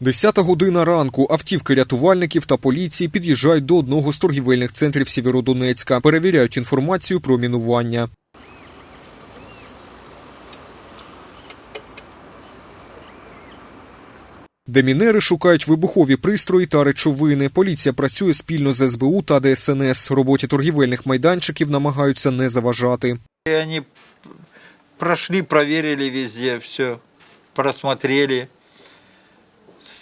Десята година ранку автівки рятувальників та поліції під'їжджають до одного з торгівельних центрів Сєвєродонецька, перевіряють інформацію про мінування. Демінери шукають вибухові пристрої та речовини. Поліція працює спільно з СБУ та ДСНС. Роботі торгівельних майданчиків намагаються не заважати. И они прошли, проверили везде, все, просмотрели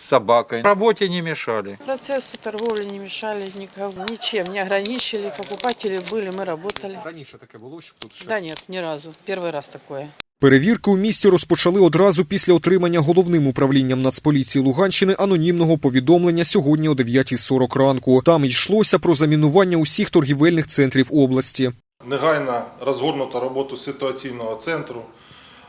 собакой. Работе не мешали. Процессу торговли не мешали никого, ничем не ограничили. Покупатели были, мы работали. Раніше таке було, що тут Да нет, ни разу. Первый раз такое. Перевірки у місті розпочали одразу після отримання головним управлінням Нацполіції Луганщини анонімного повідомлення сьогодні о 9.40 ранку. Там йшлося про замінування усіх торгівельних центрів області. негайно розгорнуто роботу ситуаційного центру.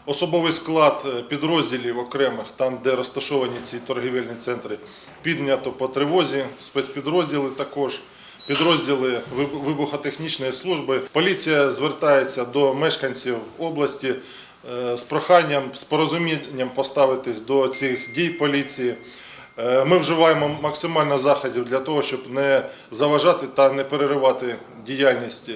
Особовий склад е, підрозділів окремих, там де розташовані ці торгівельні центри, піднято по тривозі, спецпідрозділи також, підрозділи вибухотехнічної служби. Поліція звертається до мешканців області е, з проханням, з порозумінням поставитись до цих дій поліції. Е, Ми вживаємо максимально заходів для того, щоб не заважати та не переривати діяльність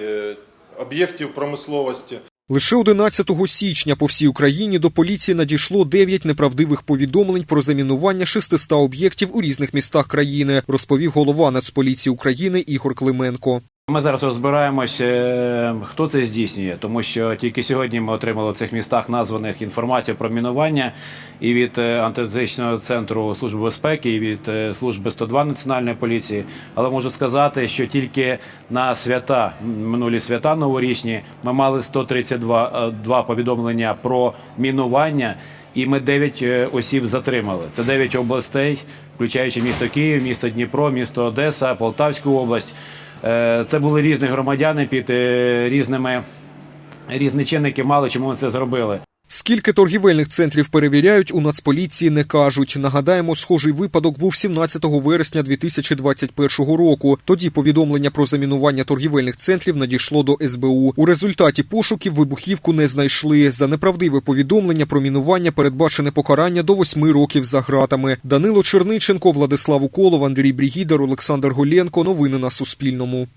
об'єктів промисловості. Лише 11 січня по всій Україні до поліції надійшло 9 неправдивих повідомлень про замінування 600 об'єктів у різних містах країни, розповів голова Нацполіції України Ігор Клименко. Ми зараз розбираємось, е, хто це здійснює, тому що тільки сьогодні ми отримали в цих містах названих інформацію про мінування і від е, антитерористичного центру служби безпеки, і від е, служби 102 національної поліції. Але можу сказати, що тільки на свята минулі свята новорічні ми мали 132 е, два повідомлення про мінування. І ми 9 осіб затримали. Це 9 областей, включаючи місто Київ, місто Дніпро, місто Одеса, Полтавську область. Е, Це були різні громадяни під е, різними різні чинники мали, чому ми це зробили. Скільки торгівельних центрів перевіряють, у Нацполіції не кажуть. Нагадаємо, схожий випадок був 17 вересня 2021 року. Тоді повідомлення про замінування торгівельних центрів надійшло до СБУ. У результаті пошуків вибухівку не знайшли. За неправдиве повідомлення про мінування передбачене покарання до 8 років за ґратами. Данило Черниченко, Владислав Уколов, Андрій Брігідар, Олександр Голенко. Новини на Суспільному.